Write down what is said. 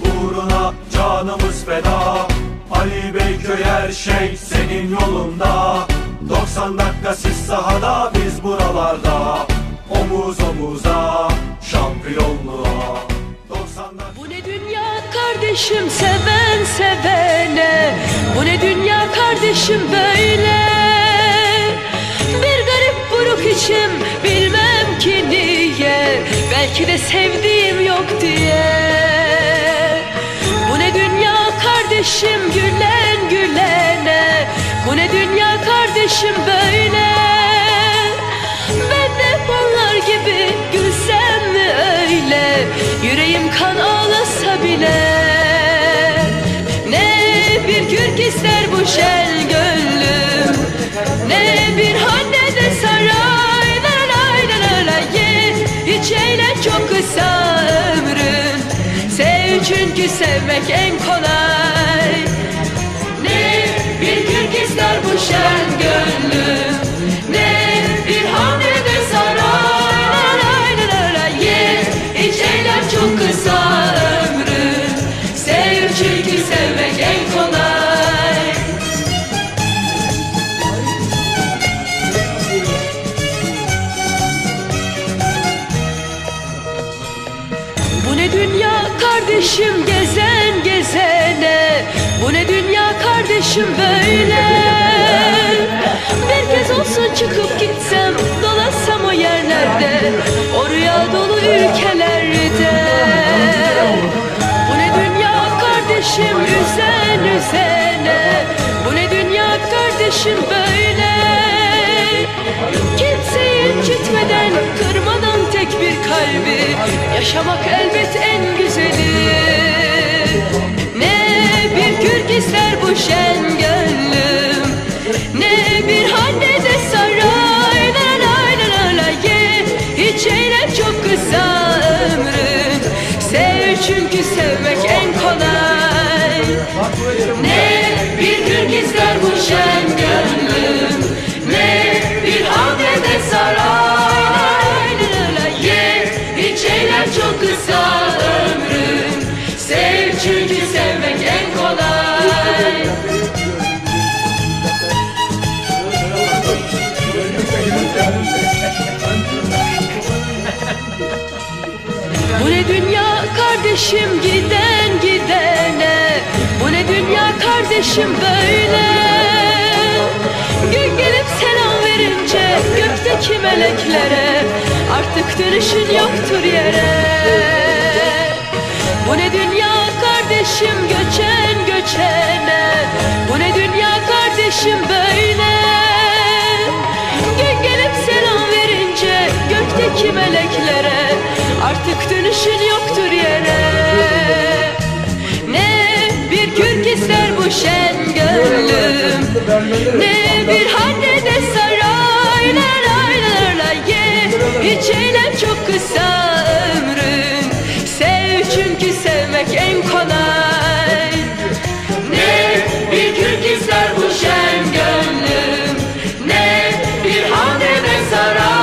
uğruna canımız feda. Ali Beyköy her şey senin yolunda. 90 dakika siz sahada biz buralarda. Omuz omuza şampiyonluğa. 90 dakika Bu ne dünya kardeşim seven sevene? Bu ne dünya kardeşim böyle? Bir garip buruk içim bilmem ki niye. Belki de sevdiğim yok diye kardeşim gülen gülene. Bu ne dünya kardeşim böyle? Ben de onlar gibi gülsem mi öyle? Yüreğim kan ağlasa bile. Ne bir kürk ister bu şel gönlüm. Ne bir hanne de saray. La la la la la ye. Hiç eğlen çok kısa ömrün Sev çünkü sevmek en sevmek en kolay. Bu ne dünya kardeşim gezen gezene? Bu ne dünya kardeşim böyle? Bir kez olsun çıkıp gitsem Dolaşsam o yerlerde. O rüya dolu ülkelerde kardeşim böyle. Kimseyi incitmeden, kırmadan tek bir kalbi Yaşamak elbet en güzeli. Ne bir kürk ister bu şen gönlüm Ne bir hanne de saray. La la la la la ye. Hiç eğlen çok kısa ömrün Sev çünkü sevmek en kolay Ne bir kürk ister bu şen gönlüm Ne bir hamlede saray ye. Hiç eğlen çok kısa ömrün Sev çünkü sevmek en kolay. Bu ne dünya kardeşim giden kardeşim böyle. Gün gelip selam verince gökteki meleklere Artık dönüşün yoktur yere. Bu ne dünya kardeşim göçen göçene Bu ne dünya kardeşim böyle. Gün gelip selam verince gökteki meleklere Artık dönüşün Ne bir halde de saray la la la la ye Hiç çok kısa ömrün Sev çünkü sevmek en kolay. Ne bir kürk ister bu şen gönlüm. Ne bir halde de saray